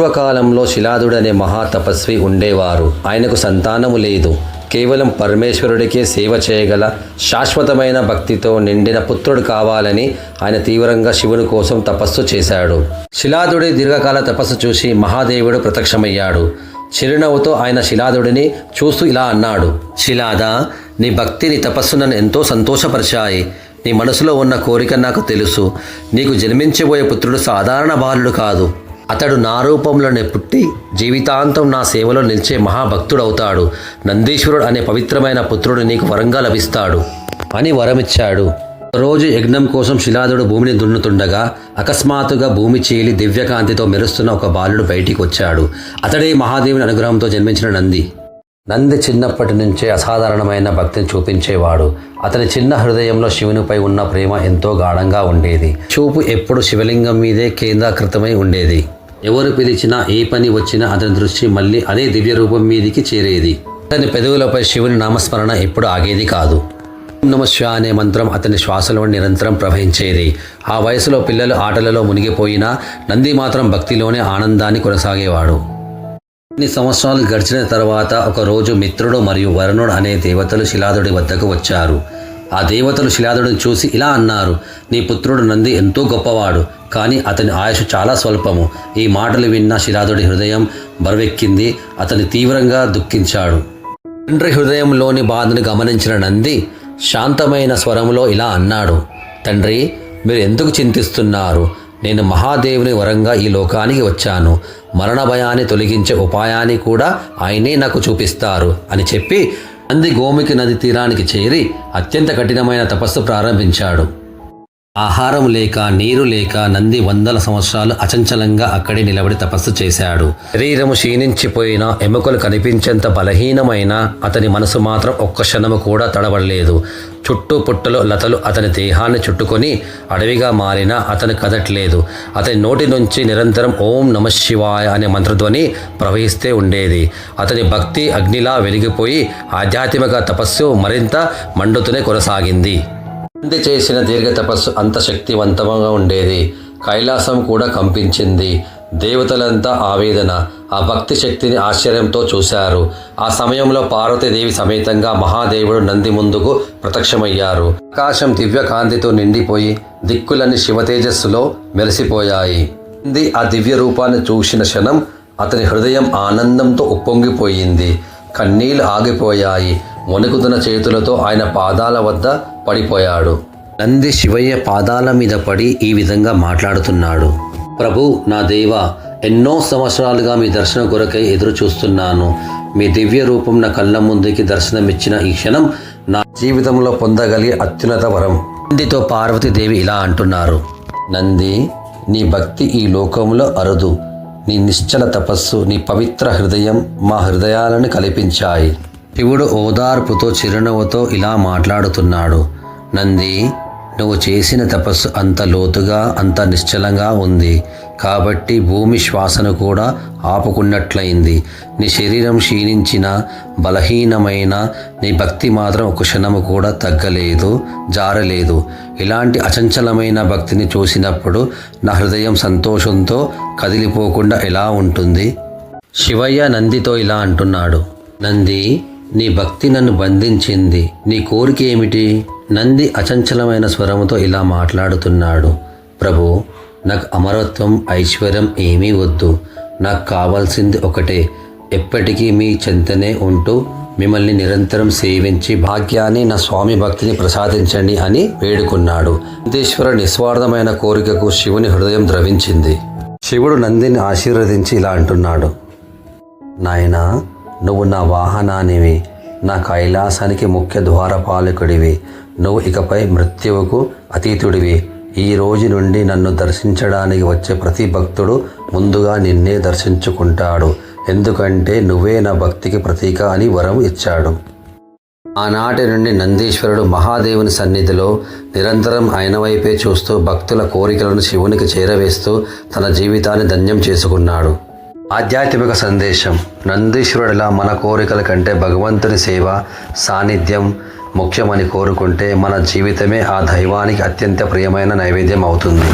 పూర్వకాలంలో శిలాదుడనే మహాతపస్వి ఉండేవారు. ఆయనకు సంతానము లేదు. కేవలం పరమేశ్వరుడికే సేవ చేయగల శాశ్వతమైన భక్తితో నిండిన పుత్రుడు కావాలని ఆయన తీవ్రంగా శివుని కోసం తపస్సు చేశాడు. శిలాదుడి దీర్ఘకాల తపస్సు చూసి మహాదేవుడు ప్రత్యక్షమయ్యాడు. చిరునవ్వుతో ఆయన శిలాదుడిని చూస్తూ ఇలా అన్నాడు శిలాద నీ భక్తి నీ తపస్సు నన్ను ఎంతో సంతోషపరిచాయి. నీ మనసులో ఉన్న కోరిక నాకు తెలుసు. నీకు జన్మించబోయే పుత్రుడు సాధారణ బాలుడు కాదు. అతడు నా రూపంలోనే పుట్టి జీవితాంతం నా సేవలో నిలిచే మహాభక్తుడవుతాడు. నందీశ్వరుడు అనే పవిత్రమైన పుత్రుడు నీకు వరంగా లభిస్తాడు. అని వరమిచ్చాడు. రోజు యజ్ఞం కోసం శిలాదుడు భూమిని దున్నుతుండగా అకస్మాత్తుగా భూమి చీలి దివ్యకాంతితో మెరుస్తున్న ఒక బాలుడు బయటికి వచ్చాడు. అతడే మహాదేవుని అనుగ్రహంతో జన్మించిన నంది. నంది చిన్నప్పటి నుంచే అసాధారణమైన భక్తిని చూపించేవాడు. అతని చిన్న హృదయంలో శివునిపై ఉన్న ప్రేమ ఎంతో గాఢంగా ఉండేది. చూపు ఎప్పుడు శివలింగం మీదే కేంద్రీకృతమై ఉండేది. ఎవరు పిలిచినా ఏ పని వచ్చినా అతని దృష్టి మళ్ళీ అదే దివ్య రూపం మీదికి చేరేది. అతని పెదవులపై శివుని నామస్మరణ ఎప్పుడు ఆగేది కాదు. ఓం నమ శివ అనే మంత్రం అతని శ్వాసలో నిరంతరం ప్రవహించేది. ఆ వయసులో పిల్లలు ఆటలలో మునిగిపోయినా నంది మాత్రం భక్తిలోనే ఆనందాన్ని కొనసాగేవాడు. కొన్ని సంవత్సరాలు గడిచిన తర్వాత ఒక రోజు మిత్రుడు మరియు వరుణుడు అనే దేవతలు శిలాదుడి వద్దకు వచ్చారు. ఆ దేవతలు శిలాదుడిని చూసి ఇలా అన్నారు నీ పుత్రుడు నంది ఎంతో గొప్పవాడు. కానీ అతని ఆయుష్ చాలా స్వల్పము. ఈ మాటలు విన్న శిలాదుడి హృదయం బరువెక్కింది. అతని తీవ్రంగా దుఃఖించాడు. తండ్రి హృదయంలోని బాధను గమనించిన నంది శాంతమైన స్వరంలో ఇలా అన్నాడు తండ్రి మీరు ఎందుకు చింతిస్తున్నారు? నేను మహాదేవుని వరంగా ఈ లోకానికి వచ్చాను. మరణ భయాన్ని తొలగించే ఉపాయాన్ని కూడా ఆయనే నాకు చూపిస్తారు అని చెప్పి నంది గోముఖి నది తీరానికి చేరి అత్యంత కఠినమైన తపస్సు ప్రారంభించాడు. ఆహారం లేక నీరు లేక నంది వందల సంవత్సరాలు అచంచలంగా అక్కడే నిలబడి తపస్సు చేశాడు. శరీరము క్షీణించిపోయిన ఎముకలు కనిపించేంత బలహీనమైన అతని మనసు మాత్రం ఒక్క క్షణము కూడా తడబడలేదు చుట్టూ పుట్టలు లతలు అతని దేహాన్ని చుట్టుకొని అడవిగా మారినా అతను కదట్లేదు. అతని నోటి నుంచి నిరంతరం ఓం నమ శివాయ అనే మంత్రధ్వని ప్రవహిస్తే ఉండేది. అతని భక్తి అగ్నిలా వెలిగిపోయి ఆధ్యాత్మిక తపస్సు మరింత మండుతూనే కొనసాగింది. నంది చేసిన దీర్ఘ తపస్సు అంత శక్తివంతంగా ఉండేది. కైలాసం కూడా కంపించింది. దేవతలంతా ఆవేదన ఆ భక్తి శక్తిని ఆశ్చర్యంతో చూశారు. ఆ సమయంలో పార్వతీదేవి సమేతంగా మహాదేవుడు నంది ముందుకు ప్రత్యక్షమయ్యారు. ఆకాశం దివ్య కాంతితో నిండిపోయి దిక్కులన్నీ శివతేజస్సులో మెరిసిపోయాయి. నంది ఆ దివ్య రూపాన్ని చూసిన క్షణం అతని హృదయం ఆనందంతో ఉప్పొంగిపోయింది. కన్నీళ్ళు ఆగిపోయాయి. వణుకుతున్న చేతులతో ఆయన పాదాల వద్ద పడిపోయాడు. నంది శివయ్య పాదాల మీద పడి ఈ విధంగా మాట్లాడుతున్నాడు. ప్రభు నా దేవ ఎన్నో సంవత్సరాలుగా మీ దర్శనం కొరకై ఎదురు చూస్తున్నాను మీ దివ్య రూపం నా కళ్ళ ముందుకి దర్శనమిచ్చిన ఈ క్షణం నా జీవితంలో పొందగలిగే అత్యున్నత వరం. నందితో పార్వతీదేవి ఇలా అంటున్నారు. నంది నీ భక్తి ఈ లోకంలో అరుదు. నీ నిశ్చల తపస్సు నీ పవిత్ర హృదయం మా హృదయాలను కల్పించాయి. శివుడు ఓదార్పుతో చిరునవ్వుతో ఇలా మాట్లాడుతున్నాడు. నంది నువ్వు చేసిన తపస్సు అంత లోతుగా అంత నిశ్చలంగా ఉంది. కాబట్టి భూమి శ్వాసను కూడా ఆపుకున్నట్లయింది. నీ శరీరం క్షీణించిన బలహీనమైన నీ భక్తి మాత్రం ఒక క్షణము కూడా తగ్గలేదు జారలేదు. ఇలాంటి అచంచలమైన భక్తిని చూసినప్పుడు నా హృదయం సంతోషంతో కదిలిపోకుండా ఎలా ఉంటుంది? శివయ్య నందితో ఇలా అంటున్నాడు. నంది నీ భక్తి నన్ను బంధించింది. నీ కోరిక ఏమిటి? నంది అచంచలమైన స్వరముతో ఇలా మాట్లాడుతున్నాడు. ప్రభు నాకు అమరత్వం ఐశ్వర్యం ఏమీ వద్దు. నాకు కావాల్సింది ఒకటే. ఎప్పటికీ మీ చింతనే ఉంటూ మిమ్మల్ని నిరంతరం సేవించి భాగ్యాన్ని నా స్వామి భక్తిని ప్రసాదించండి అని వేడుకున్నాడు. నందీశ్వర నిస్వార్థమైన కోరికకు శివుని హృదయం ద్రవించింది. శివుడు నందిని ఆశీర్వదించి ఇలా అంటున్నాడు. నాయనా నువ్వు నా వాహనానివి నా కైలాసానికి ముఖ్య ద్వారపాలకుడివి. నువ్వు ఇకపై మృత్యువుకు అతీతుడివి. ఈ రోజు నుండి నన్ను దర్శించడానికి వచ్చే ప్రతి భక్తుడు ముందుగా నిన్నే దర్శించుకుంటాడు. ఎందుకంటే నువ్వే నా భక్తికి ప్రతీక అని వరం ఇచ్చాడు. ఆనాటి నుండి నందీశ్వరుడు మహాదేవుని సన్నిధిలో నిరంతరం ఆయన వైపే చూస్తూ భక్తుల కోరికలను శివునికి చేరవేస్తూ తన జీవితాన్ని ధన్యం చేసుకున్నాడు. ఆధ్యాత్మిక సందేశం. నందీశ్వరుడిలా మన కోరికల కంటే భగవంతుని సేవ సాన్నిధ్యం ముఖ్యమని కోరుకుంటే మన జీవితమే ఆ దైవానికి అత్యంత ప్రియమైన నైవేద్యం అవుతుంది.